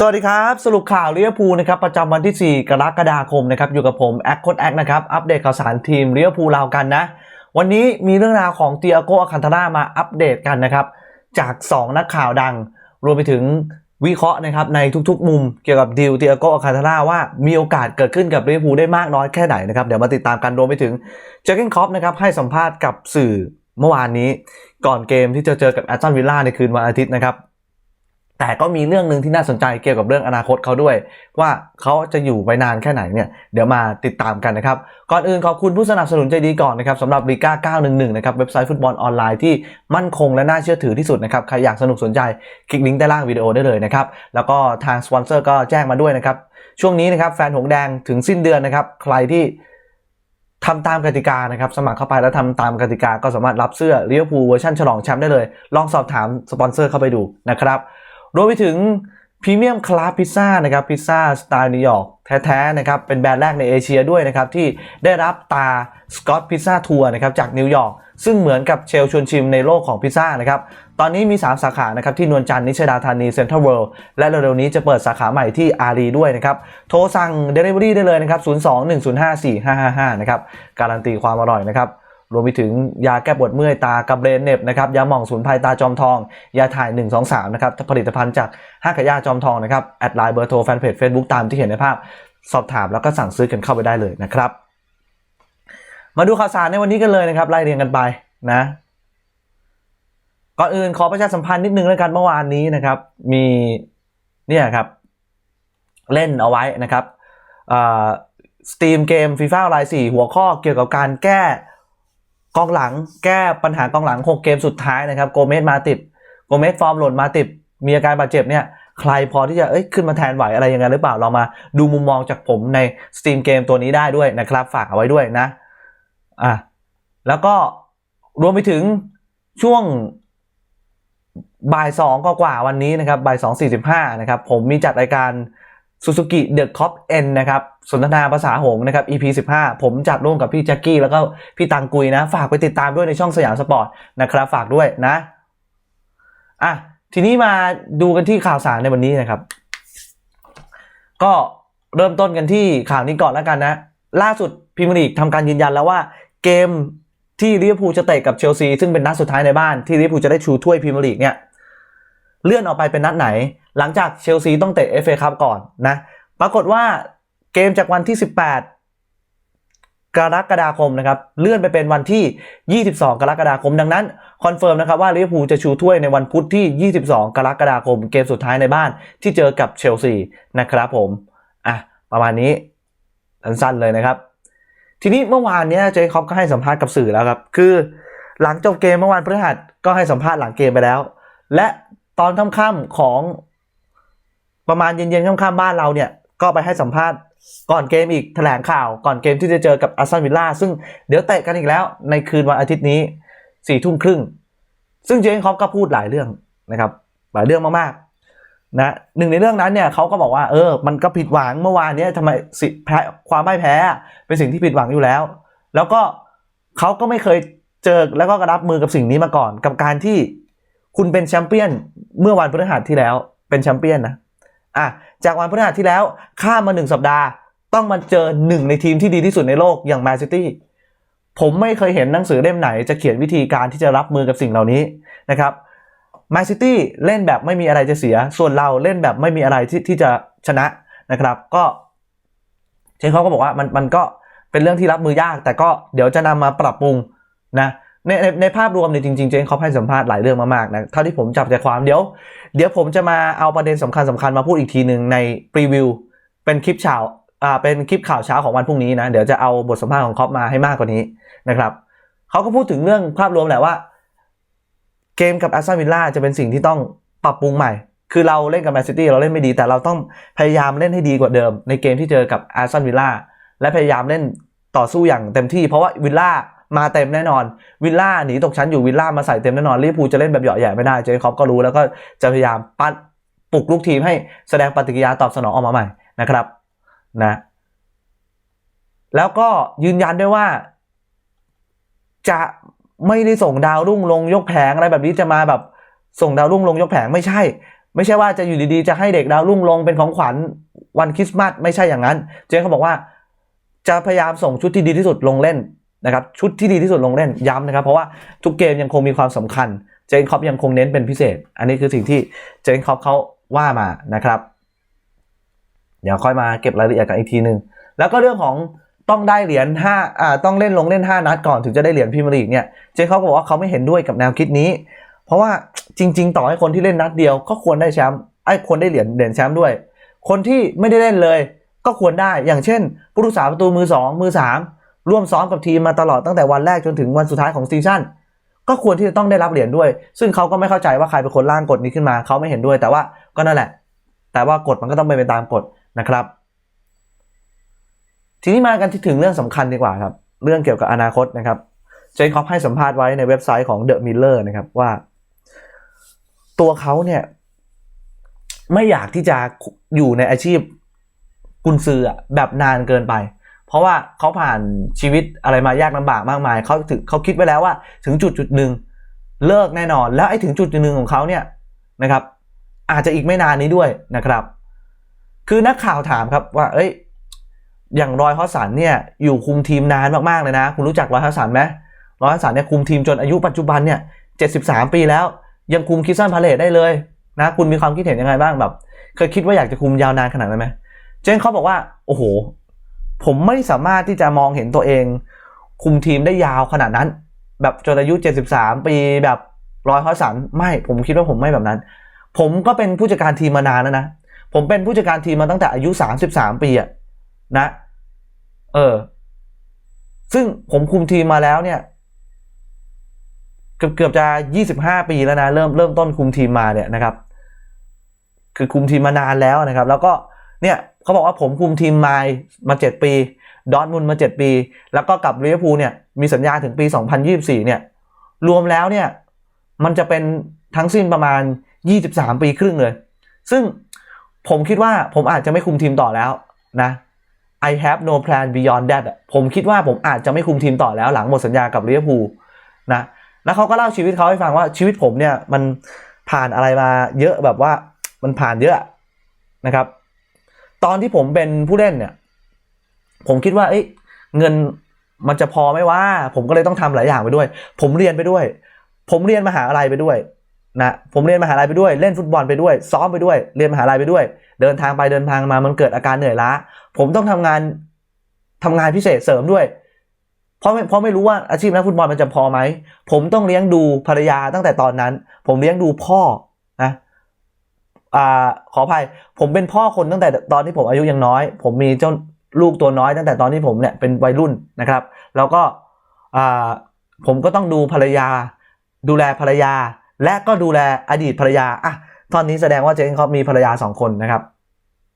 สวัสดีครับ สรุปข่าวลิเวอร์พูลนะครับประจำวันที่ 4 กรกฎาคมนะครับอยู่กับผมแอคโคดแอคนะครับอัปเดตข่าวสารทีมลิเวอร์พูลเรากันนะ วันนี้มีเรื่องราวของเตียโกอาคันทาร่ามาอัปเดตกันนะครับ จาก 2 นักข่าวดัง รวมไปถึงวิเคราะห์นะครับในทุกๆ มุมเกี่ยวกับดิวเตียโกอาคันทาร่าว่ามีโอกาสเกิดขึ้นกับลิเวอร์พูลได้มากน้อยแค่ไหนนะครับเดี๋ยวมาติดตามกันรวมไปถึงเจอร์เกนคอปนะครับให้สัมภาษณ์กับสื่อเมื่อวานนี้ ก่อนเกมที่จะเจอกับแอตตันวิลล่าในคืนวันอาทิตย์นะครับ แต่ก็มีเรื่องหนึ่งที่น่าสนใจเกี่ยวกับเรื่องอนาคตเขาด้วย ว่าเขาจะอยู่ไปนานแค่ไหนเนี่ยเดี๋ยวมาติดตามกันนะครับ ก่อนอื่นขอบคุณผู้สนับสนุนใจดีก่อนนะครับสำหรับลีก้า911 นะครับ เว็บไซต์ฟุตบอลออนไลน์ที่มั่นคงและน่าเชื่อถือที่สุดนะครับ ใครอยากสนุกสนใจคลิกลิงก์ใต้ล่างวิดีโอได้เลยนะครับ แล้วก็ทางสปอนเซอร์ก็แจ้งมาด้วยนะครับช่วงนี้นะครับแฟนหงแดงถึงสิ้นเดือนนะครับใครที่ทำตามกติกานะครับ สมัครเข้าไปแล้วทำตามกติกาก็สามารถรับเสื้อลิเวอร์พูเวอร์ชันฉลองแชมป์ได้เลย ลองสอบถามสปอนเซอร์เข้าไปดูนะครับ รวมไปถึงพรีเมียมคลาสพิซซ่านะครับพิซซ่าสไตล์นิวยอร์กแท้ๆนะครับเป็นแบรนด์แรกในเอเชียด้วยนะครับที่ได้รับตาสกอตพิซซ่าทัวร์นะครับจากนิวยอร์กซึ่งเหมือนกับเชลชวนชิมในโลกของพิซซ่านะครับตอนนี้มี 3 สาขานะครับที่นวลจันทร์นิชดาธานีเซ็นทรัลเวิลด์และเร็วๆนี้จะเปิดสาขาใหม่ที่อารีด้วยนะครับโทรสั่ง Delivery ได้เลยนะครับ 02-105-4555 นะครับการันตีความอร่อยนะครับ รวมไปถึงยาแก้ปวดเมื่อยตากระเบนเน็บนะครับยาหม่องสูนไพรตาจอมทอง ยาถ่าย 1 2 3 นะครับผลิตภัณฑ์จากห้างขายยาจอมทองนะครับแอดไลน์เบอร์โทรแฟนเพจ Facebook ตามที่เห็นในภาพ สอบถามแล้วก็สั่งซื้อกันเข้าไปได้เลยนะครับ มาดูข่าวสารในวันนี้กันเลยนะครับไล่เรียงกันไปนะก่อนอื่นขอประชาสัมพันธ์นิดนึงแล้วกันเมื่อวานนี้นะครับ มีเนี่ยครับเล่นเอาไว้นะครับสตรีมเกมฟีฟ่าไลน์4หัวข้อเกี่ยวกับการแก้ กองหลังแก้ปัญหากองหลัง 6 เกมสุดท้ายนะครับโกเมสมาติดโกเมสฟอร์มหล่นมาติดมีอาการบาดเจ็บเนี่ยใครพอที่จะเอ้ยขึ้นมาแทนไหวอะไรยังไงหรือเปล่าเรามาดูมุมมองจากผมในสตรีมเกมตัวนี้ได้ด้วยนะครับ ฝากเอาไว้ด้วยนะอะแล้วก็รวมไปถึงช่วงบ่ายสองก็กว่าวันนี้นะครับบ่ายสองสี่สิบห้านะครับผมมีจัดรายการ Suzuki The Cop N นะครับ สนทนาภาษาหงนะครับ EP 15 ผมจัดร่วมกับพี่แจ็คกี้แล้วก็พี่ตังกุยนะ ฝากไปติดตามด้วยในช่องสยามสปอร์ตนะครับ ฝากด้วยนะ อะ ทีนี้มาดูกันที่ข่าวสารในวันนี้นะครับ ก็เริ่มต้นกันที่ข่าวนี้ก่อนแล้วกันนะ ล่าสุดพรีเมียร์ลีกทำการยืนยันแล้วว่าเกมที่ลิเวอร์พูลจะเตะกับเชลซีซึ่งเป็นนัดสุดท้ายในบ้านที่ลิเวอร์พูลจะได้ชูถ้วยพรีเมียร์ลีกเนี่ยเลื่อนออกไปเป็นนัดไหน หลังจากเชลซีต้องเตะ FA คัพก่อนนะ ปรากฏว่าเกมจากวันที่ 18 กรกฎาคมนะครับ เลื่อนไปเป็นวันที่ 22 กรกฎาคม ดังนั้นคอนเฟิร์มนะครับว่าลิเวอร์พูลจะชูถ้วยในวันพุธที่ 22 กรกฎาคม เกมสุดท้ายในบ้านที่เจอกับเชลซีนะครับผม อะ ประมาณนี้สั้นๆเลยนะครับ ทีนี้เมื่อวานเนี้ยเจคอบก็ให้สัมภาษณ์กับสื่อแล้วครับ คือ หลังจบเกมเมื่อวานพฤหัสก็ให้สัมภาษณ์หลังเกมไปแล้ว และตอนค่ำๆของ ประมาณเย็นๆค่ำๆบ้านเราเนี่ย ก็ไปให้สัมภาษณ์ก่อนเกมอีกแถลงข่าวก่อนเกมที่จะเจอกับอาร์เซนวิลล่าซึ่งเดี๋ยวเตะกันอีกแล้ว ในคืนวันอาทิตย์นี้สี่ทุ่มครึ่ง ซึ่งเจนคอปก็พูดหลายเรื่องนะครับ หลายเรื่องมากๆนะหนึ่งในเรื่องนั้นเนี่ยเขาก็บอกว่าเออ มันก็ผิดหวังเมื่อวานนี้ทำไมสิแพ้ความไม่แพ้เป็นสิ่งที่ผิดหวังอยู่แล้ว แล้วก็เขาก็ไม่เคยเจอแล้วก็รับมือกับสิ่งนี้มาก่อน กับการที่คุณเป็นแชมเปี้ยนเมื่อวันพฤหัสที่แล้วเป็นแชมเปี้ยนนะ อะจากวันพฤหัสที่แล้วข้ามมาหนึ่งสัปดาห์ ต้องมาเจอหนึ่งในทีมที่ดีที่สุดในโลกอย่างแมนซิตี้ผมไม่เคยเห็นหนังสือเล่มไหนจะเขียนวิธีการที่จะรับมือกับสิ่งเหล่านี้นะครับแมนซิตี้เล่นแบบไม่มีอะไรจะเสีย ส่วนเราเล่นแบบไม่มีอะไรที่ที่จะชนะนะครับ ก็เชนเขาก็บอกว่ามันมันก็เป็นเรื่องที่รับมือยาก แต่ก็เดี๋ยวจะนำมาปรับปรุงนะ ในในในภาพรวมเนี่ยจริงๆเจนเขาให้สัมภาษณ์หลายเรื่องมากๆนะเท่าที่ผมจับใจความเดี๋ยว เดี๋ยวผมจะมาเอาประเด็นสำคัญสำคัญมาพูดอีกทีหนึ่งในพรีวิวเป็นคลิปเช้าอ่าเป็นคลิปข่าวเช้าของวันพรุ่งนี้นะเดี๋ยวจะเอาบทสัมภาษณ์ของคอปมาให้มากกว่านี้นะครับเขาก็พูดถึงเรื่องภาพรวมแหละว่า เกมกับแอสตันวิลล่าจะเป็นสิ่งที่ต้องปรับปรุงใหม่ คือเราเล่นกับแมนซิตี้เราเล่นไม่ดีแต่เราต้องพยายามเล่นให้ดีกว่าเดิม ในเกมที่เจอกับแอสตันวิลล่าและพยายามเล่นต่อสู้อย่างเต็มที่เพราะว่าวิลล่า มาเต็มแน่นอน วิลล่าหนีตกชั้นอยู่วิลล่ามาใส่เต็มแน่นอนลิเวอร์พูลจะเล่นแบบเหยาะแหย่ไม่ได้เจคอบก็รู้แล้วก็จะพยายามปั้นปลุกลูกทีมให้แสดงปฏิกิริยาตอบสนองออกมาใหม่นะครับนะแล้วก็ยืนยันด้วยว่า จะไม่ได้ส่งดาวรุ่งลงยกแผงอะไรแบบนี้จะมาแบบส่งดาวรุ่งลงยกแผงไม่ใช่ ไม่ใช่ว่าจะอยู่ดีๆ จะให้เด็กดาวรุ่งลงเป็นของขวัญวันคริสต์มาสไม่ใช่อย่างนั้น เจนเขาบอกว่า จะพยายามส่งชุดที่ดีที่สุดลงเล่น นะครับชุดที่ดีที่สุดลงเล่นย้ำนะครับ เพราะว่าทุกเกมยังคงมีความสำคัญ เจนคอปยังคงเน้นเป็นพิเศษ อันนี้คือสิ่งที่เจนคอปเขาว่ามานะครับ เดี๋ยวค่อยมาเก็บรายละเอียดกันอีกทีหนึ่งแล้วก็เรื่องของต้องได้เหรียญห้าอ่าต้องเล่นลงเล่น 5 นัดก่อนถึงจะได้เหรียญพรีเมียร์ลีกเนี่ยเจนเขาบอกว่าเขาไม่เห็นด้วยกับแนวคิดนี้ เพราะว่าจริง ๆ ต่อให้คนที่เล่นนัดเดียว ก็ควรได้แชมป์ไอ้ควรได้เหรียญเหรียญแชมป์ด้วย คนที่ไม่ได้เล่นเลย ก็ควรได้อย่างเช่นผู้รักษาประตูมือ 2 มือ 3 ร่วมซ้อมกับทีมมาตลอดตั้งแต่วันแรกจนถึงวันสุดท้ายของซีซั่นก็ควรที่จะต้องได้รับเหรียญด้วย ซึ่งเขาก็ไม่เข้าใจว่าใครเป็นคนร่างกฎนี้ขึ้นมา เขาไม่เห็นด้วย แต่ว่าก็นั่นแหละ แต่ว่ากฎมันก็ต้องเป็นไปตามกฎนะครับ ทีนี้มากันที่ถึงเรื่องสำคัญดีกว่าครับ เรื่องเกี่ยวกับอนาคตนะครับ เจนคอปให้สัมภาษณ์ไว้ในเว็บไซต์ของ The Miller นะครับว่า ตัวเขาเนี่ย ไม่อยากที่จะอยู่ในอาชีพกุนซือแบบนานเกินไป เพราะว่าเขาผ่านชีวิตอะไรมายากลำบากมากมายเขาถึงเขาคิดไว้แล้วว่าถึงจุดจุดหนึ่งเลิกแน่นอน แล้วไอ้ถึงจุดจุดหนึ่งของเขาเนี่ยนะครับ อาจจะอีกไม่นานนี้ด้วยนะครับ คือนักข่าวถามครับว่า เอ้ย อย่างรอยฮอสันเนี่ยอยู่คุมทีมนานมากๆเลยนะ คุณรู้จักรอยฮอสันไหมรอยฮอสันเนี่ยคุมทีมจนอายุปัจจุบันเนี่ย73ปีแล้ว ยังคุมคิสซันพาเลตได้เลยนะคุณมีความคิดเห็นยังไงบ้างแบบ เคยคิดว่าอยากจะคุมยาวนานขนาดนั้นไหมเจนเขาบอกว่าโอ้โห ผมไม่สามารถที่จะมองเห็นตัวเอง คุมทีมได้ยาวขนาดนั้น แบบจนอายุ 73 ปีแบบรอยฮอสสันไม่ผมคิดว่าผมไม่แบบนั้น ผมก็เป็นผู้จัดการทีมมานานแล้วนะ ผมเป็นผู้จัดการทีมมาตั้งแต่อายุ 33 ปีอะนะ เออ ซึ่งผมคุมทีมมาแล้วเนี่ย เกือบเกือบจะ 25 ปีแล้วนะ เริ่มเริ่มต้นคุมทีมมาเนี่ยนะครับ คือคุมทีมมานานแล้วนะครับ แล้วก็ เนี่ยเขาบอกว่าผมคุมทีมมามา 7 ปีดอทมุนมา 7 ปี แล้วก็กับลิเวอร์พูลเนี่ยมีสัญญาถึงปี 2024 เนี่ยรวมแล้วเนี่ยมันจะเป็นทั้งสิ้นประมาณ 23 ปีครึ่งเลย ซึ่งผมคิดว่าผมอาจจะไม่คุมทีมต่อแล้วนะ I have no plan beyond that ผมคิดว่าผมอาจจะไม่คุมทีมต่อแล้วหลังหมดสัญญากับลิเวอร์พูลนะแล้วเขาก็เล่าชีวิตเขาให้ฟังว่าชีวิตผมเนี่ยมันผ่านอะไรมาเยอะแบบว่ามันผ่านเยอะนะครับ ตอนที่ผมเป็นผู้เล่นเนี่ย ผมคิดว่า เอ้ยเงินมันจะพอไหมว่า ผมก็เลยต้องทำหลายอย่างไปด้วย ผมเรียนไปด้วย ผมเรียนมหาลัยไปด้วยนะผมเรียนมหาลัยไปด้วย เล่นฟุตบอลไปด้วย ซ้อมไปด้วย เรียนมหาลัยไปด้วย เดินทางไปเดินทางมามันเกิดอาการเหนื่อยล้า ผมต้องทำงานทำงานพิเศษเสริมด้วย เพราะเพราะไม่รู้ว่าอาชีพนักฟุตบอลมันจะพอไหม ผมต้องเลี้ยงดูภรรยาตั้งแต่ตอนนั้น ผมเลี้ยงดูพ่อนะ อ่าขออภัยผมเป็นพ่อคนตั้งแต่ตอนที่ผมอายุยังน้อย ผมมีเจ้าลูกตัวน้อยตั้งแต่ตอนที่ผมเนี่ยเป็นวัยรุ่นนะครับ แล้วก็อ่าผมก็ต้องดูภรรยา ดูแลภรรยา และก็ดูแลอดีตภรรยาอะตอนนี้แสดงว่าเจนเขามีภรรยาสองคนนะครับ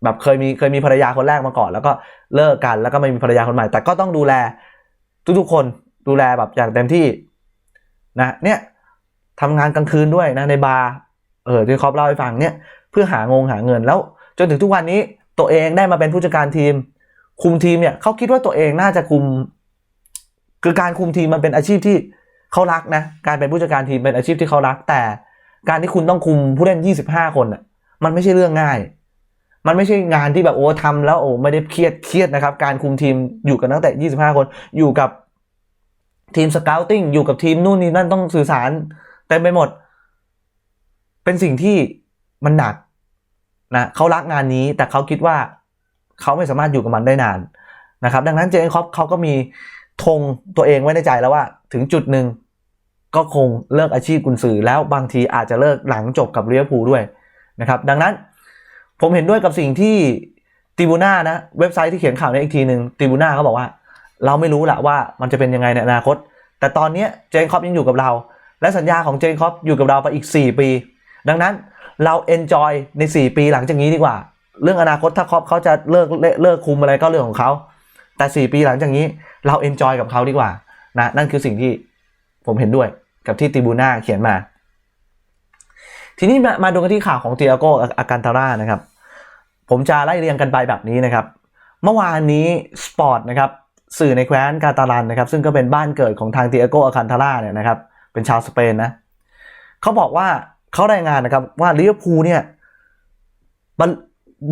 แบบเคยมีเคยมีภรรยาคนแรกมาก่อน แล้วก็เลิกกันแล้วก็ไม่มีภรรยาคนใหม่ แต่ก็ต้องดูแลทุกๆคนดูแลแบบอย่างเต็มที่นะเนี่ยทำงานกลางคืนด้วยนะในบาร์เออที่คอบเล่าให้ฟังเนี่ย เพื่อหางงหาเงินแล้ว จนถึงทุกวันนี้ตัวเองได้มาเป็นผู้จัดการทีม คุมทีมเนี่ยเขาคิดว่าตัวเองน่าจะคุม คือการคุมทีมมันเป็นอาชีพที่เขารักนะ การเป็นผู้จัดการทีมเป็นอาชีพที่เขารัก แต่การที่คุณต้องคุมผู้เล่น 25 คนอะ มันไม่ใช่เรื่องง่าย มันไม่ใช่งานที่แบบโอ้ทำแล้วโอ้ไม่ได้เครียดเครียดนะครับ การคุมทีมอยู่กันตั้งแต่25 คน อยู่กับทีมสเกลติ้งอยู่กับทีมนู่นนี่นั่นต้องสื่อสารเต็มไปหมด เป็นสิ่งที่ มันหนักนะเขารักงานนี้แต่เขาคิดว่าเขาไม่สามารถอยู่กับมันได้นานนะครับ ดังนั้นเจนคอปเขาก็มีธงตัวเองไว้ในใจแล้วว่าถึงจุดหนึ่งก็คงเลิกอาชีพกุนซือแล้วบางทีอาจจะเลิกหลังจบกับเรียพูลด้วยนะครับ ดังนั้นผมเห็นด้วยกับสิ่งที่ติบูน่านะเว็บไซต์ที่เขียนข่าวนี้อีกทีหนึ่งติบูน่าเขาบอกว่า เราไม่รู้แหละว่ามันจะเป็นยังไงในอนาคต แต่ตอนนี้เจนคอปยังอยู่กับเรา และสัญญาของเจนคอปอยู่กับเราไปอีก 4 ปี ดังนั้น เราเอนจอยใน 4 ปีหลังจากนี้ดีกว่า เรื่องอนาคตถ้าคอปเขาจะเลิกเลิกคุมอะไรก็เรื่องของเขา แต่ 4 ปีหลังจากนี้เราเอนจอยกับเขาดีกว่านะนั่นคือสิ่งที่ผมเห็นด้วยกับที่ติบูน่าเขียนมา ทีนี้มามาดูกันที่ข่าวของเตียโกอากันตาร่านะครับ ผมจะไล่เรียงกันไปแบบนี้นะครับ เมื่อวานนี้สปอร์ตนะครับสื่อในแคว้นกาตาลันนะครับ ซึ่งก็เป็นบ้านเกิดของทางเตียโกอาคันทาร่าเนี่ยนะครับ เป็นชาวสเปนนะเขาบอกว่า เขารายงานนะครับว่าลิเวอร์พูลเนี่ยมัน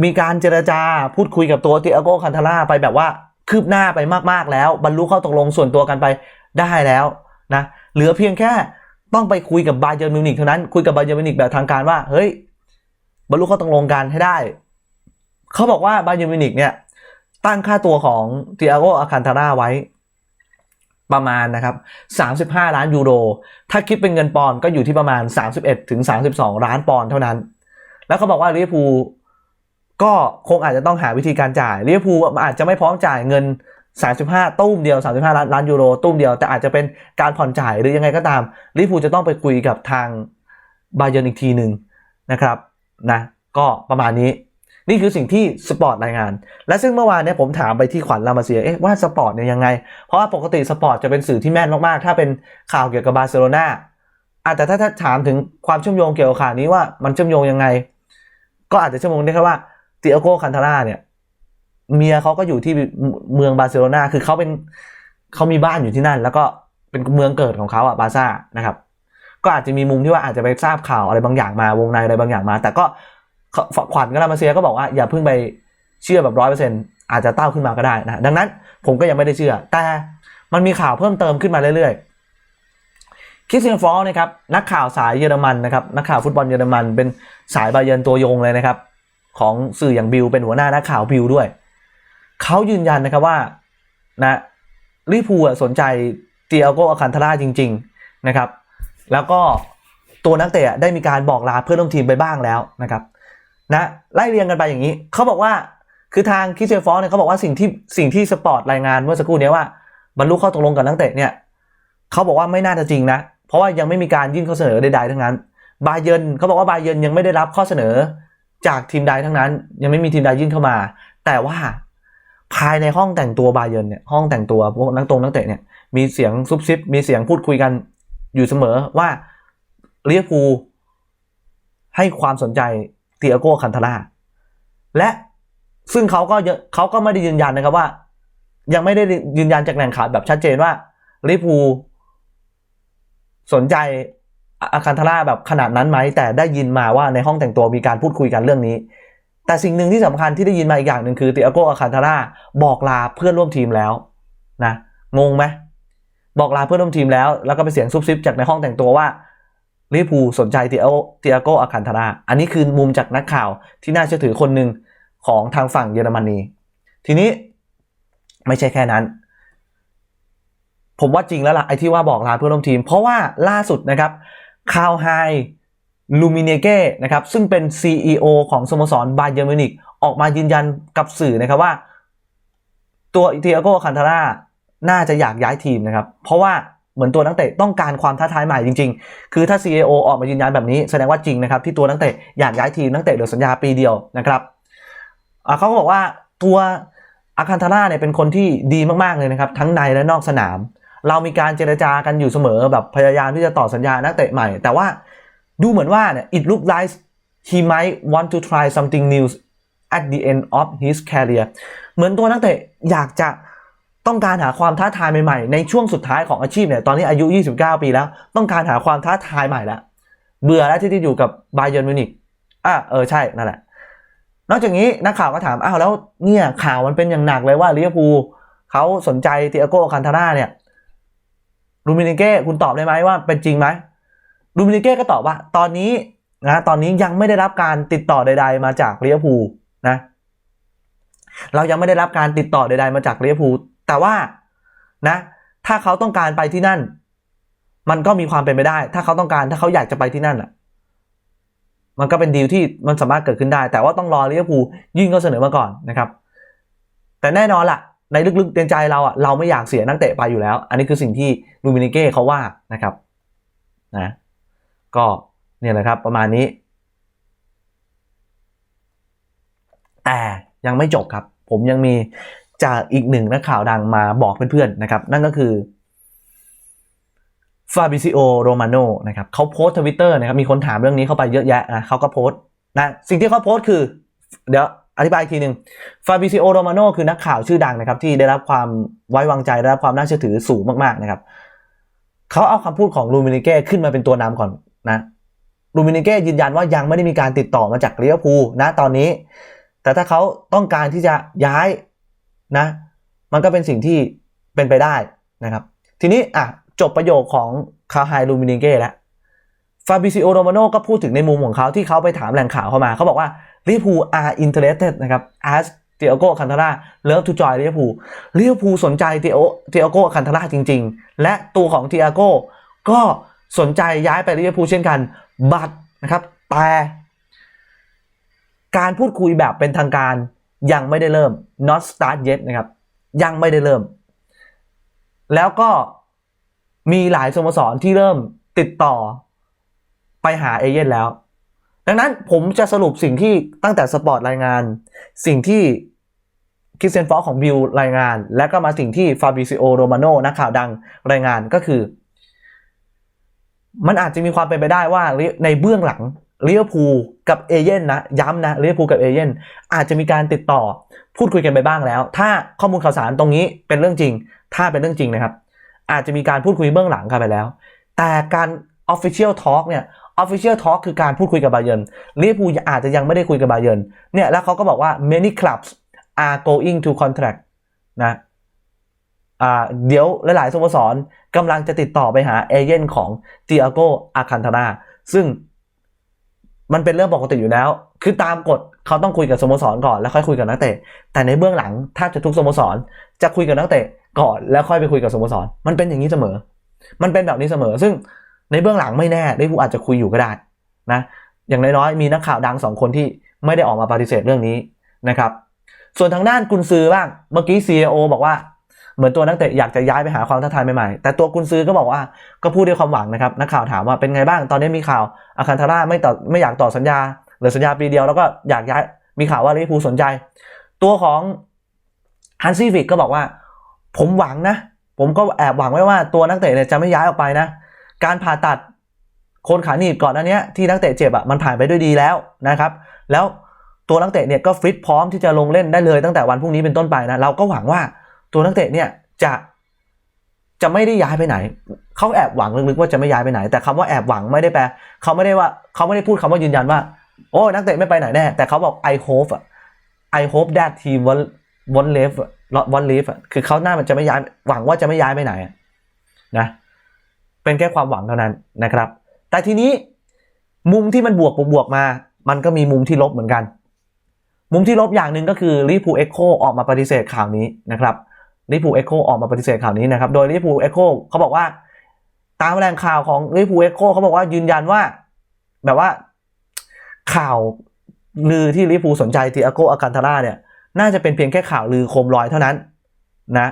มีการเจรจาพูดคุยกับตัวเตียโกคันทาร่าไปแบบว่าคืบหน้าไปมาก ๆ แล้ว บรรลุข้อตกลงส่วนตัวกันไปได้แล้วนะเหลือเพียงแค่ต้องไปคุยกับบาเยอร์มิวนิกเท่านั้นคุยกับบาเยอร์มิวนิกแบบทางการว่า เฮ้ย บรรลุข้อตกลงกันให้ได้ เขาบอกว่าบาเยอร์มิวนิกเนี่ยตั้งค่าตัวของเตียโกอาคันทาร่าไว้ ประมาณนะครับ 35 ล้านยูโร ถ้าคิดเป็นเงินปอนด์ก็อยู่ที่ประมาณ 31ถึง32 ล้านปอนด์เท่านั้น แล้วเขาบอกว่าลิเวอร์พูลก็คงอาจจะต้องหาวิธีการจ่ายลิเวอร์พูลอาจจะไม่พร้อมจ่ายเงิน 35ตุ้มเดียว 35 ล้านล้านยูโรตุ้มเดียว แต่อาจจะเป็นการผ่อนจ่ายหรือยังไงก็ตามลิเวอร์พูลจะต้องไปคุยกับทางบาเยร์นอีกทีหนึ่งนะครับนะก็ประมาณนี้ นี่คือสิ่งที่สปอร์ตรายงาน และซึ่งเมื่อวานเนี่ยผมถามไปที่ขวัญลามาเซียเอ๊ะว่าสปอร์ตเนี่ยยังไง เพราะว่าปกติสปอร์ตจะเป็นสื่อที่แม่นมากๆ ถ้าเป็นข่าวเกี่ยวกับบาร์เซโลนาอาจจะแต่ถ้าถ้าถามถึงความเชื่อมโยงเกี่ยวกับข่าวนี้ว่ามันเชื่อมโยงยังไง ก็อาจจะเชื่อมโยงได้แค่ว่าติอาโกคันทาร่าเนี่ยเมียเขาก็อยู่ที่เมืองบาร์เซโลนาคือเขาเป็นเขามีบ้านอยู่ที่นั่น แล้วก็เป็นเมืองเกิดของเขาอะบาซ่านะครับ ก็อาจจะมีมุมที่ว่าอาจจะไปทราบข่าวอะไรบางอย่างมาวงในอะไรบางอย่างมา แต่ก็ ขวัญกับลามาเซียก็บอกว่าอย่าเพิ่งไปเชื่อแบบร้อยเปอร์เซ็นต์อาจจะเต้าขึ้นมาก็ได้นะดังนั้นผมก็ยังไม่ได้เชื่อ แต่มันมีข่าวเพิ่มเติมขึ้นมาเรื่อยๆคิสเซียนฟอลนะครับนักข่าวสายเยอรมันนะครับนักข่าวฟุตบอลเยอรมัน เป็นสายบาเยนตัวยงเลยนะครับ ของสื่ออย่างบิลเป็นหัวหน้านักข่าวบิลด้วยเขายืนยันนะครับว่านะลิพูสนใจเตียโกอาคันทาร่าจริง ๆนะครับ แล้วก็ตัวนักเตะได้มีการบอกลาเพื่อนร่วมทีมไปบ้างแล้วนะครับ นะไล่เรียงกันไปอย่างนี้เขาบอกว่าคือทางคิเซฟอสเนี่ยเขาบอกว่าสิ่งที่สิ่งที่สปอร์ตรายงานเมื่อสักครู่นี้ว่าบรรลุข้อตกลงกับนักเตะเนี่ยเขาบอกว่าไม่น่าจะจริงนะ เพราะว่ายังไม่มีการยื่นข้อเสนอใดๆทั้งนั้น บาเยนเขาบอกว่าบาเยนยังไม่ได้รับข้อเสนอจากทีมใดทั้งนั้น ยังไม่มีทีมใดยื่นเข้ามา แต่ว่าภายในห้องแต่งตัวบาเยนเนี่ยห้องแต่งตัวพวกนักตรงนักเตะเนี่ยมีเสียงซุบซิบมีเสียงพูดคุยกันอยู่เสมอว่าเรียพูให้ความสนใจ เตียโกคันทาร่าและซึ่งเขาก็เขาก็ไม่ได้ยืนยันนะครับว่า ยังไม่ได้ยืนยันจากแหล่งข่าวแบบชัดเจนว่าลิพูสนใจอาคันทาร่าแบบขนาดนั้นไหม แต่ได้ยินมาว่าในห้องแต่งตัวมีการพูดคุยกันเรื่องนี้ แต่สิ่งหนึ่งที่สำคัญที่ได้ยินมาอีกอย่างหนึ่งคือเตียโกอาคันทาร่าบอกลาเพื่อนร่วมทีมแล้วนะงงไหมบอกลาเพื่อนร่วมทีมแล้ว แล้วก็ไปเสียงซุบซิบจากในห้องแต่งตัวว่า ลิพูสนใจเตียโอเตียโกอาคันทาราอันนี้คือมุมจากนักข่าวที่น่าเชื่อถือคนหนึ่งของทางฝั่งเยอรมนี ทีนี้ไม่ใช่แค่นั้น ผมว่าจริงแล้วล่ะไอ้ที่ว่าบอกลาเพื่อนร่วมทีม เพราะว่าล่าสุดนะครับคาวไฮลูมิเนเก้นะครับซึ่งเป็น CEO ของสโมสรบาเยอร์มิวนิกออกมายืนยันกับสื่อนะครับว่า ตัวเตียโกอาคันทาราน่าจะอยากย้ายทีมนะครับ เพราะว่า เหมือนตัวนักเตะต้องการความท้าทายใหม่จริง ๆ คือถ้า CAO ออกมายืนยันแบบนี้แสดงว่าจริงนะครับที่ตัวนักเตะอยากย้ายทีมนักเตะเหลือสัญญาปีเดียวนะครับเขาก็บอกว่าตัวอาคันทาร่าเนี่ยเป็นคนที่ดีมากๆเลยนะครับทั้งในและนอกสนาม เรามีการเจรจากันอยู่เสมอแบบพยายามที่จะต่อสัญญานักเตะใหม่ แต่ว่าดูเหมือนว่าเนี่ย it looks like he might want to try something new at the end of his career เหมือนตัวนักเตะอยากจะ ต้องการหาความท้าทายใหม่ๆ ในช่วงสุดท้ายของอาชีพเนี่ยตอนนี้อายุ 29 ปีแล้ว ต้องการหาความท้าทายใหม่แล้วเบื่อแล้วที่จะอยู่กับบาเยอร์นมิวนิกอะเออใช่นั่นแหละ นอกจากนี้นักข่าวก็ถามอ้าวแล้วเนี่ยข่าวมันเป็นอย่างหนักเลยว่าลิเวอร์พูลเขาสนใจเตียโกคันทาร่าเนี่ยลูมินิเก้คุณตอบได้ไหมว่าเป็นจริงไหมลูมินิเก้ก็ตอบว่า ตอนนี้นะตอนนี้ยังไม่ได้รับการติดต่อใด ๆ มาจากลิเวอร์พูลนะ เรายังไม่ได้รับการติดต่อใด ๆ มาจากลิเวอร์พูล แต่ว่านะ ถ้าเขาต้องการไปที่นั่น มันก็มีความเป็นไปได้ ถ้าเขาต้องการถ้าเขาอยากจะไปที่นั่นอะ มันก็เป็นดีลที่มันสามารถเกิดขึ้นได้ แต่ว่าต้องรอลิเวอร์พูลยื่นข้อเสนอมาก่อนนะครับ แต่แน่นอนล่ะ ในลึกๆในใจเราอะเราไม่อยากเสียนักเตะไปอยู่แล้ว อันนี้คือสิ่งที่ลูมินิเก้เขาว่านะครับนะก็เนี่ยแหละครับประมาณนี้ แต่ยังไม่จบครับ ผมยังมี จากอีกหนึ่งนักข่าวดังมาบอกเพื่อนๆนะครับ นั่นก็คือฟาบิซิโอโรมาโนนะครับเขาโพสทวิตเตอร์นะครับมีคนถามเรื่องนี้เข้าไปเยอะแยะนะเขาก็โพสต์นะสิ่งที่เขาโพสต์คือ เดี๋ยวอธิบายอีกทีหนึ่งฟาบิซิโอโรมาโนคือนักข่าวชื่อดังนะครับ ที่ได้รับความไว้วางใจได้รับความน่าเชื่อถือสูงมากๆนะครับเขาเอาคำพูดของลูมินิเก้ขึ้นมาเป็นตัวนำก่อนนะลูมินิเก้ยืนยันว่ายังไม่ได้มีการติดต่อมาจากลิเวอร์พูนะตอนนี้ แต่ถ้าเขาต้องการที่จะย้าย นะ มันก็เป็นสิ่งที่เป็นไปได้นะครับ ทีนี้อะจบประโยคของคาไฮลูมินิเก้แล้วฟาบิซิโอโรมาโนก็พูดถึงในมุมของเขาที่เขาไปถามแหล่งข่าวเข้ามาเขาบอกว่าลิเวอร์พูล are interested นะครับ as เตียโกคันทาร่าเลิฟทูจอยลิเวอร์พูลลิเวอร์พูลสนใจเตียโอเตียโกคันทาร่าจริง ๆ และตัวของเตียโกก็สนใจย้ายไปลิเวอร์พูลเช่นกัน บัตนะครับแต่การพูดคุยแบบเป็นทางการ ยังไม่ได้เริ่ม not start yet นะครับ ยังไม่ได้เริ่ม แล้วก็มีหลายสโมสรที่เริ่มติดต่อไปหาเอเย่นแล้ว ดังนั้นผมจะสรุปสิ่งที่ตั้งแต่สปอร์ตรายงาน สิ่งที่คิสเซนฟอของบิลรายงาน และก็มาสิ่งที่ฟาบิซิโอโรมาโนนักข่าวดังรายงานก็คือ มันอาจจะมีความเป็นไปได้ว่าในเบื้องหลัง ลิเวอร์พูกับเอเย่นนะย้ำนะลิเวอร์พูกับเอเย่นอาจจะมีการติดต่อพูดคุยกันไปบ้างแล้ว ถ้าข้อมูลข่าวสารตรงนี้เป็นเรื่องจริง ถ้าเป็นเรื่องจริงนะครับ อาจจะมีการพูดคุยเบื้องหลังกันไปแล้ว แต่การ Official Talk เนี่ย Official Talk คือการพูดคุยกับบาเยินเวอร์พูอาจจะยังไม่ได้คุยกับบาเยินเนี่ยแล้วเขาก็บอกว่า many clubs are going to contract นะอ่าเดี๋ยวหลาย ๆสโมสรกำลังจะติดต่อไปหาเอเย่นของเตียโกอาคันทาราซึ่ง มันเป็นเรื่องปกติอยู่แล้ว คือตามกฎเขาต้องคุยกับสโมสรก่อนแล้วค่อยคุยกับนักเตะ แต่ในเบื้องหลังถ้าจะทุกสโมสรจะคุยกับนักเตะก่อนแล้วค่อยไปคุยกับสโมสร มันเป็นอย่างนี้เสมอ มันเป็นแบบนี้เสมอ ซึ่งในเบื้องหลังไม่แน่ลิเวอร์พูลอาจจะคุยอยู่ก็ได้นะ อย่างน้อยๆมีนักข่าวดังสองคนที่ไม่ได้ออกมาปฏิเสธเรื่องนี้นะครับ ส่วนทางด้านกุนซือบ้าง เมื่อกี้ CEO บอกว่า เหมือนตัวนักเตะอยากจะย้ายไปหาความท้าทายใหม่ๆ แต่ตัวกุนซือก็บอกว่าก็พูดด้วยความหวังนะครับนักข่าวถามว่าเป็นไงบ้างตอนนี้มีข่าวอาคันทาร่าไม่ต่อไม่อยากต่อสัญญาเหลือสัญญาปีเดียวแล้วก็อยากย้ายมีข่าวว่าลิเวอร์พูลสนใจ ตัวของฮันซี่ฟิกก็บอกว่า ผมหวังนะ ผมก็แอบหวังไว้ว่าตัวนักเตะเนี่ยจะไม่ย้ายออกไปนะ การผ่าตัดโคนขาหนีบก่อนหน้านี้ที่นักเตะเจ็บอะมันผ่านไปด้วยดีแล้วนะครับ แล้วตัวนักเตะเนี่ยก็ฟิตพร้อมที่จะลงเล่นได้เลยตั้งแต่วันพรุ่งนี้เป็นต้นไปนะเราก็หวังว่า ตัวนักเตะเนี่ยจะจะไม่ได้ย้ายไปไหน เขาแอบหวังลึกๆว่าจะไม่ย้ายไปไหน แต่คำว่าแอบหวังไม่ได้แปลเขาไม่ได้ว่าเขาไม่ได้พูดคำว่ายืนยันว่า โอ้นักเตะไม่ไปไหนแน่ แต่เขาบอก I hope อะ I hope that he won't won't leave won't leave อะคือเขาหน้ามันจะไม่ย้ายหวังว่าจะไม่ย้ายไปไหนะนะ เป็นแค่ความหวังเท่านั้นนะครับ แต่ทีนี้มุมที่มันบวกบวกมา มันก็มีมุมที่ลบเหมือนกัน มุมที่ลบอย่างหนึ่งก็คือลิปูเอ็กโคออกมาปฏิเสธข่าวนี้นะครับ ลิปูเอ็กโคออกมาปฏิเสธข่าวนี้นะครับ โดยลิปูเอ็กโคเขาบอกว่า ตามแหล่งข่าวของลิปูเอ็กโคเขาบอกว่ายืนยันว่า แบบว่าข่าวลือที่ลิปูสนใจติอาโกอาคันทาร่าเนี่ย น่าจะเป็นเพียงแค่ข่าวลือโคมลอยเท่านั้นนะ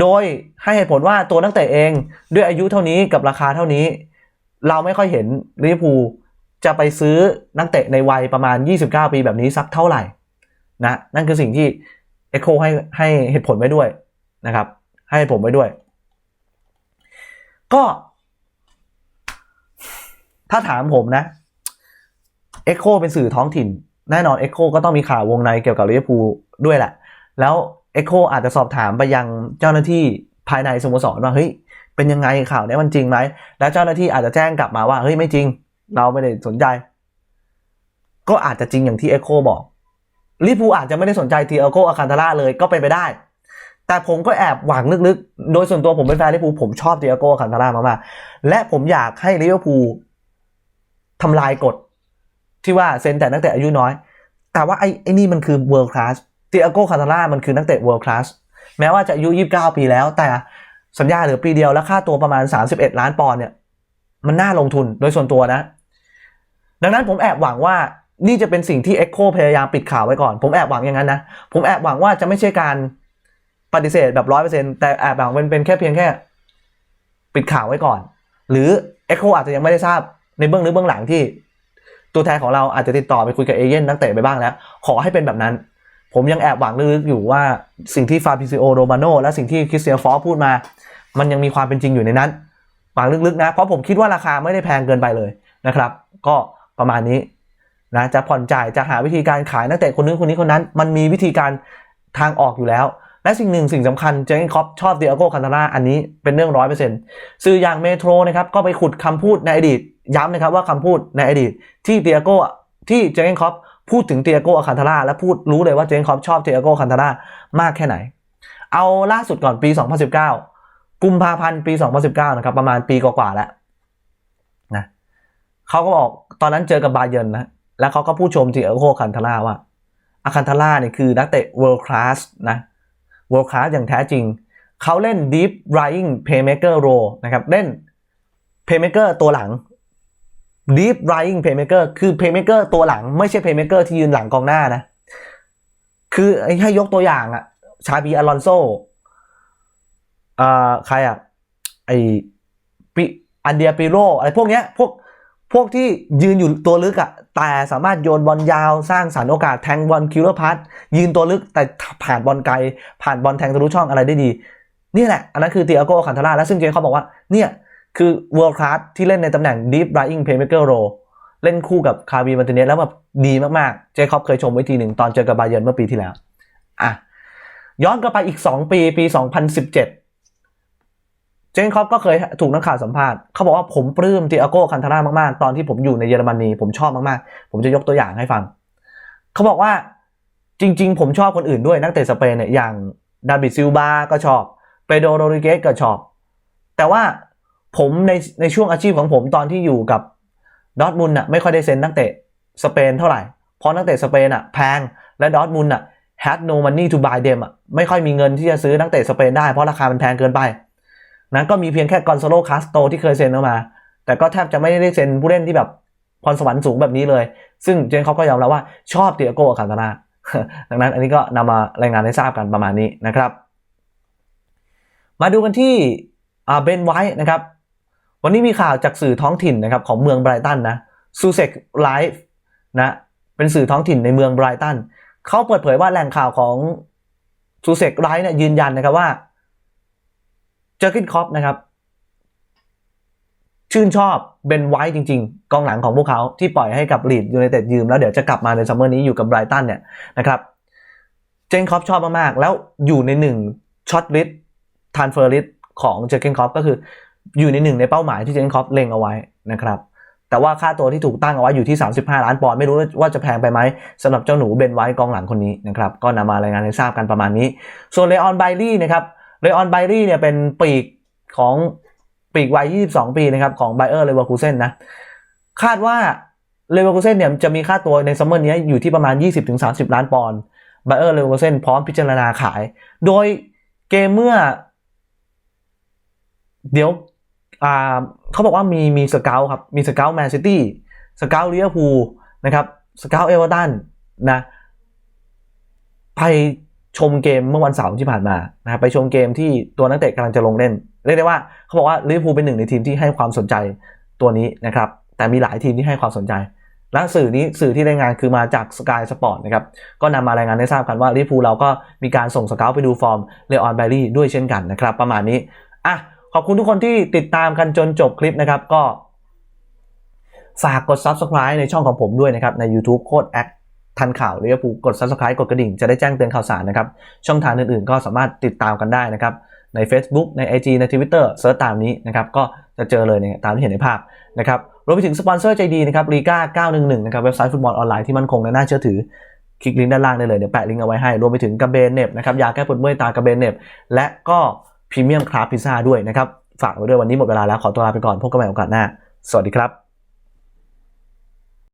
โดยให้เหตุผลว่าตัวนักเตะเองด้วยอายุเท่านี้กับราคาเท่านี้ เราไม่ค่อยเห็นลิเวอร์พูจะไปซื้อนักเตะในวัยประมาณ 29 ปีแบบนี้สักเท่าไหร่นะนั่นคือสิ่งที่ เอ็กโคให้ให้เหตุผลไว้ด้วยนะครับ ให้ผมไว้ด้วย ก็ ถ้าถามผมนะเอ็กโคเป็นสื่อท้องถิ่น แน่นอนเอ็กโคก็ต้องมีข่าววงในเกี่ยวกับลิเวอร์พูลด้วยแหละ แล้วเอ็กโคอาจจะสอบถามไปยังเจ้าหน้าที่ภายในสโมสรว่าเฮ้ยเป็นยังไงข่าวนี้มันจริงไหม แล้วเจ้าหน้าที่อาจจะแจ้งกลับมาว่าเฮ้ยไม่จริง เราไม่ได้สนใจ ก็อาจจะจริงอย่างที่เอ็กโคบอก ลิปูอาจจะไม่ได้สนใจทีเอโกอาคันทาร่าเลยก็เป็นไปได้ แต่ผมก็แอบหวังลึกๆ โดยส่วนตัวผมเป็นแฟนลิปูผมชอบทีเอโกอาคันทาร่ามากๆและผมอยากให้ลิเวอร์พูลทำลายกฎที่ว่าเซ็นแต่นักเตะอายุน้อย แต่ว่าไอ้ไอ้นี่มันคือ world class ทีเอโกอาคันทาร่ามันคือนักเตะ world class แม้ว่าจะอายุ 29 ปีแล้ว แต่สัญญาเหลือปีเดียวและค่าตัวประมาณ 31 ล้านปอนด์เนี่ยมันน่าลงทุนโดยส่วนตัวนะ ดังนั้นผมแอบหวังว่า นี่จะเป็นสิ่งที่ Echo พยายามปิดข่าวไว้ก่อน ผมแอบหวังอย่างนั้นนะ ผมแอบหวังว่าจะไม่ใช่การปฏิเสธแบบร้อยเปอร์เซ็นแต่แอบหวังเป็นเป็นแค่เพียงแค่ ปิดข่าวไว้ก่อน หรือ Echo อาจจะยังไม่ได้ทราบในเบื้องลึกเบื้องหลังที่ ตัวแทนของเราอาจจะติดต่อไปคุยกับเอเย่นนักเตะไปบ้างแล้ว ขอให้เป็นแบบนั้น ผมยังแอบหวังลึกๆอยู่ว่าสิ่งที่ฟาบิซิโอโรมาโนและสิ่งที่คริสเตียฟอพูดมา มันยังมีความเป็นจริงอยู่ในนั้นหวังลึกๆนะเพราะผมคิดว่าราคาไม่ได้แพงเกินไปเลยนะครับ ก็ประมาณนี้ นะจะผ่อนจ่ายจะหาวิธีการขายนักเตะคนนึงคนนี้คนนั้น มันมีวิธีการทางออกอยู่แล้ว และสิ่งหนึ่งสิ่งสำคัญเจงคอปชอบเดียโกคันตาร่าอันนี้เป็นเรื่องร้อยเปอร์เซ็นต์สื่ออย่างเมโทรนะครับก็ไปขุดคำพูดในอดีต ย้ำนะครับว่าคำพูดในอดีต ที่เตียโก้ที่เจนคอปพูดถึงเตียโกอาคันทาร่าและพูดรู้เลยว่าเจนคอปชอบเตียโกอาคันทาร่ามากแค่ไหน เอาล่าสุดก่อนปี 2019 กุมภาพันธ์ปี 2019 นะครับ ประมาณปีกว่าๆแล้วนะเขาก็บอกตอนนั้นเจอกับบาเยิร์นนะ แล้วเขาก็พูดชมเตียโก้อาคันทาร่าว่าอาคันทาร่าเนี่ยคือนักเตะ world class นะ world class อย่างแท้จริง เขาเล่น deep lying playmaker role นะครับเล่น playmaker ตัวหลัง deep lying playmaker คือ playmaker ตัวหลัง ไม่ใช่ playmaker ที่ยืนหลังกองหน้านะ คือให้ยกตัวอย่างอะชาบีอลอนโซอ่าใครอะไอปิอันเดียปิโรอะไรพวกเนี้ยพวก พวกที่ยืนอยู่ตัวลึกอะแต่สามารถโยนบอลยาวสร้างสรรโอกาสแทงบอลคิวเลอร์พัสยืนตัวลึกแต่ผ่านบอลไกล ผ่านบอลแทงทะลุช่องอะไรได้ดี นี่แหละ อันนั้นคือเตียโก้คันทาร่าและซึ่งเจนเขาบอกว่า เนี่ย คือ world class ที่เล่นในตำแหน่ง deep lying playmaker role เล่นคู่กับคาร์บีมันติเนสแล้วแบบดีมากๆ เจคอบเคยชมไว้ทีหนึ่งตอนเจอกับบาเยิร์นเมื่อปีที่แล้วอะย้อนกลับไปอีก 2 ปีปี 2017 เจนคอปก็เคยถูกนักข่าวสัมภาษณ์เขาบอกว่าผมปลื้มติอาโก้คันทารามากๆ ตอนที่ผมอยู่ในเยอรมนีผมชอบมากๆ ผมจะยกตัวอย่างให้ฟัง เขาบอกว่าจริง ๆ ผมชอบคนอื่นด้วยนักเตะสเปนเนี่ยอย่างดาบิดซิลบาก็ชอบเปโดโรริเกสก็ชอบ แต่ว่าผมในในช่วงอาชีพของผมตอนที่อยู่กับดอทมุนน่ะไม่ค่อยได้เซ็นนักเตะสเปนเท่าไหร่ เพราะนักเตะสเปนอะแพงและดอทมุนอะ had no money to buy them อะไม่ค่อยมีเงินที่จะซื้อนักเตะสเปนได้เพราะราคามันแพงเกินไป นั้นก็มีเพียงแค่กอนโซโลคาสโตที่เคยเซ็นเข้ามา แต่ก็แทบจะไม่ได้เซ็นผู้เล่นที่แบบพรสวรรค์สูงแบบนี้เลย ซึ่งเจนเขาก็ยอมรับว่าชอบเตียโก้คันตานาดังนั้นอันนี้ก็นำมารายงานให้ทราบกันประมาณนี้นะครับ มาดูกันที่เบนไวท์นะครับ วันนี้มีข่าวจากสื่อท้องถิ่นนะครับของเมืองไบรตันนะซูเซกไลฟ์นะเป็นสื่อท้องถิ่นในเมืองไบรตันเขาเปิดเผยว่าแหล่งข่าวของซูเซกไลฟ์เนี่ยยืนยันนะครับว่า จอร์กินคอปนะครับ ชื่นชอบเบนไวท์จริง ๆ กองหลังของพวกเขาที่ปล่อยให้กับลีดยูไนเต็ดยืม แล้วเดี๋ยวจะกลับมาในซัมเมอร์นี้อยู่กับไบรตันเนี่ยนะครับ เจนคอปชอบมากๆ แล้วอยู่ในหนึ่งช็อตลิสทานเฟอร์ลิสของเจอร์กินคอปก็คืออยู่ในหนึ่งในเป้าหมายที่เจนคอปเล็งเอาไว้นะครับแต่ว่าค่าตัวที่ถูกตั้งเอาไว้อยู่ที่ 35 ล้านปอนด์ไม่รู้ว่าจะแพงไปไหมสำหรับเจ้าหนูเบนไวท์กองหลังคนนี้นะครับก็นำมารายงานให้ทราบกันประมาณนี้ ส่วนเลออนไบรี่นะครับ เลออนไบรี่เนี่ยเป็นปีกของปีกวัย 22 ปีนะครับของไบเออร์เลเวอร์คูเซนนะ คาดว่าเลเวอร์คูเซนเนี่ยจะมีค่าตัวในซัมเมอร์นี้อยู่ที่ประมาณ 20-30 ล้านปอนด์ไบเออร์เลเวอร์คูเซนพร้อมพิจารณาขาย โดยเกมเมื่อ เดี๋ยวอ่าเขาบอกว่ามีมีสเกลครับ มีสเกลแมนซิตี้สเกลลิเวอร์พูลนะครับสเกลเอเวอร์ตันนะไป ชมเกมเมื่อวันเสาร์ที่ผ่านมานะครับไปชมเกมที่ตัวนักเตะกำลังจะลงเล่น เรียกได้ว่าเขาบอกว่าลิเวอร์พูลเป็นหนึ่งในทีมที่ให้ความสนใจตัวนี้นะครับ แต่มีหลายทีมที่ให้ความสนใจ และสื่อนี้สื่อที่รายงานคือมาจากสกายสปอร์ตนะครับก็นำมารายงานให้ทราบกันว่าลิเวอร์พูลเราก็มีการส่งสเกลไปดูฟอร์มเลออนไบรี่ด้วยเช่นกันนะครับ ประมาณนี้อะขอบคุณทุกคนที่ติดตามกันจนจบคลิปนะครับก็ฝากกด Subscribe ในช่องของผมด้วยนะครับใน YouTube โคดแอค ทันข่าวลิเวอร์พูลกด Subscribe กดกระดิ่งจะได้แจ้งเตือนข่าวสารนะครับ ช่องทางอื่นๆ ก็สามารถติดตามกันได้นะครับ ใน Facebook ใน IG ใน Twitter เซิร์ชตามนี้นะครับ ก็จะเจอเลยเนี่ยตามที่เห็นในภาพนะครับ รวมไปถึงสปอนเซอร์ใจดีนะครับลีก้า911 นะครับ เว็บไซต์ฟุตบอลออนไลน์ที่มั่นคงและน่าเชื่อถือ คลิกลิงก์ด้านล่างได้เลย เดี๋ยวแปะลิงก์เอาไว้ให้ รวมไปถึงกระเบนเน็บนะครับ ยาแก้ปวดเมื่อยตากระเบนเน็บ และก็พรีเมียมคราฟพิซซ่าด้วยนะครับ ฝากไว้ด้วยวันนี้หมดเวลาแล้ว ขอตัวลาไปก่อน พบกันใหม่โอกาสหน้า สวัสดีครับ